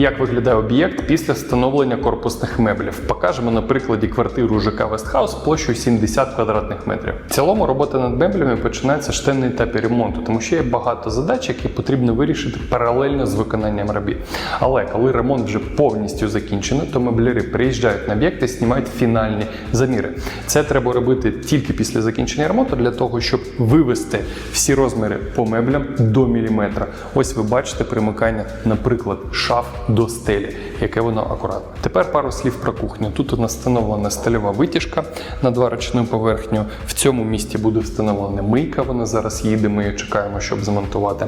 Як виглядає об'єкт після встановлення корпусних меблів? Покажемо на прикладі квартиру ЖК Вестхаус площею 70 квадратних метрів. В цілому робота над меблями починається ще на етапі ремонту, тому що є багато задач, які потрібно вирішити паралельно з виконанням робіт. Але коли ремонт вже повністю закінчено, то меблярі приїжджають на об'єкт і знімають фінальні заміри. Це треба робити тільки після закінчення ремонту для того, щоб вивести всі розміри по меблям до міліметра. Ось ви бачите примикання, наприклад, шаф до стелі, яке воно акуратне. Тепер пару слів про кухню. Тут у нас встановлена стильова витяжка на дварочну поверхню. В цьому місті буде встановлена мийка. Вона зараз їде. Ми її чекаємо, щоб змонтувати.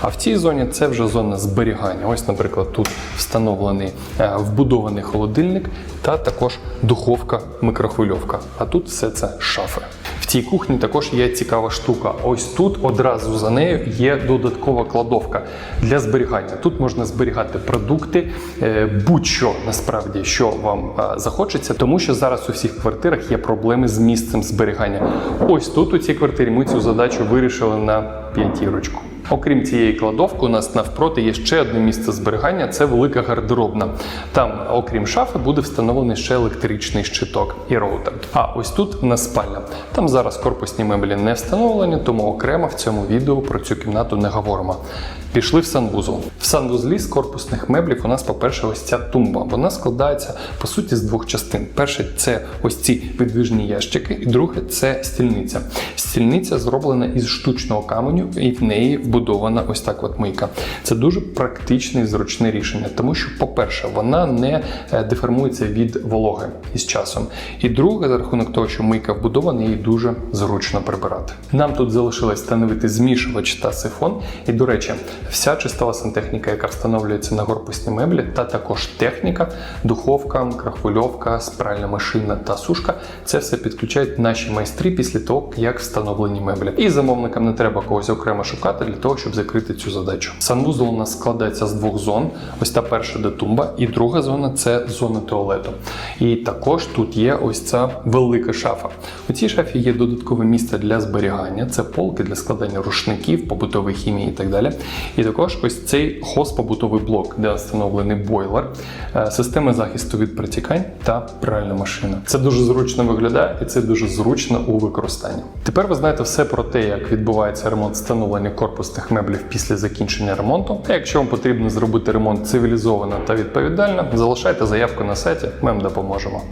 А в цій зоні це вже зона зберігання. Ось, наприклад, тут встановлений е, вбудований холодильник та також духовка, микрохвильовка. А тут все це шафи. В цій кухні також є цікава штука. Ось тут одразу за нею є додаткова кладовка для зберігання. Тут можна зберігати продукти, е, будь-що насправді, що вам е, захочеться, тому що зараз у всіх квартирах є проблеми з місцем зберігання. Ось тут у цій квартирі ми цю задачу вирішили на п'ятірочку. Окрім цієї кладовки, у нас навпроти є ще одне місце зберігання це велика гардеробна. Там, окрім шафи, буде встановлений ще електричний щиток і роутер. А ось тут у нас спальня. Там зараз корпусні меблі не встановлені, тому окремо в цьому відео про цю кімнату не говоримо. Пішли в санвузол. В санвузлі з корпусних меблів у нас, по-перше, ось ця тумба. Вона складається по суті з двох частин. Перше це ось ці видвижні ящики, і друге це стільниця. Стільниця зроблена із штучного каменю, і в неї вбудована ось так от мийка. Це дуже практичне і зручне рішення, тому що, по-перше, вона не е, деформується від вологи із часом. І друге, за рахунок того, що мийка вбудована, її дуже зручно прибирати. Нам тут залишилось встановити змішувач та сифон. І, до речі, вся чистова сантехніка, яка встановлюється на корпусні меблі, та також техніка, духовка, мікрохвильовка, спиральна машина та сушка це все підключають наші майстри після того, як встановлені меблі. І замовникам не треба когось окремо шукати для того, щоб закрити цю задачу. Санвузол у нас складається з двох зон. Ось та перша де тумба, і друга зона це зона туалету. І також тут є ось ця велика шафа. У цій шафі є додаткове місце для зберігання, це полки для складання рушників, побутової хімії і так далі. І також ось цей хоз-побутовий блок, де встановлений бойлер, е, система захисту від протікань та пральна машина. Це дуже зручно виглядає і це дуже зручно у використанні. Тепер ви знаєте все про те, як відбувається ремонт встановлення корпусних меблів після закінчення ремонту. А якщо вам потрібно зробити ремонт цивілізовано та відповідально, залишайте заявку на сайті, ми вам допоможемо.